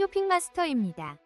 쇼핑마스터입니다.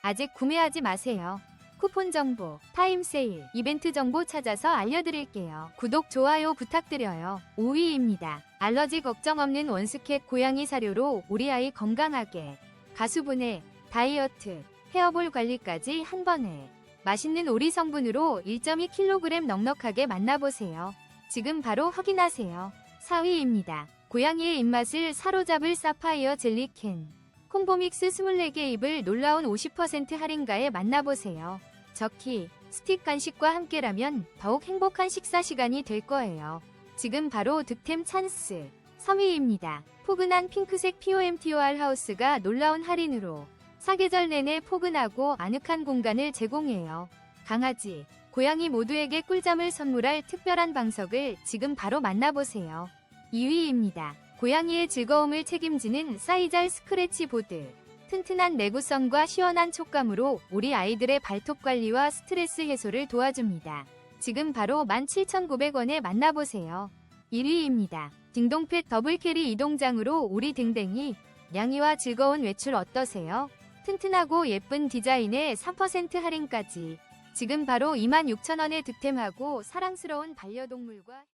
아직 구매하지 마세요. 쿠폰 정보, 타임 세일, 이벤트 정보 찾아서 알려드릴게요. 구독, 좋아요 부탁드려요. 5위입니다. 알러지 걱정 없는 원스캣 고양이 사료로 우리 아이 건강하게. 가수분해, 다이어트, 헤어볼 관리까지 한 번에. 맛있는 오리 성분으로 1.2kg 넉넉하게 만나보세요. 지금 바로 확인하세요. 4위입니다. 고양이의 입맛을 사로잡을 사파이어 젤리캔. 콤보믹스 24개 입을 놀라운 50% 할인가에 만나보세요. 저키, 스틱 간식과 함께라면 더욱 행복한 식사 시간이 될 거예요. 지금 바로 득템 찬스. 3위입니다. 포근한 핑크색 POMTOR 하우스가 놀라운 할인으로 사계절 내내 포근하고 아늑한 공간을 제공해요. 강아지, 고양이 모두에게 꿀잠을 선물할 특별한 방석을 지금 바로 만나보세요. 2위입니다. 고양이의 즐거움을 책임지는 사이잘 스크래치 보드. 튼튼한 내구성과 시원한 촉감으로 우리 아이들의 발톱 관리와 스트레스 해소를 도와줍니다. 지금 바로 17,900원에 만나보세요. 1위입니다. 딩동펫 더블 캐리 이동장으로 우리 댕댕이 양이와 즐거운 외출 어떠세요? 튼튼하고 예쁜 디자인에 3% 할인까지. 지금 바로 26,000원에 득템하고 사랑스러운 반려동물과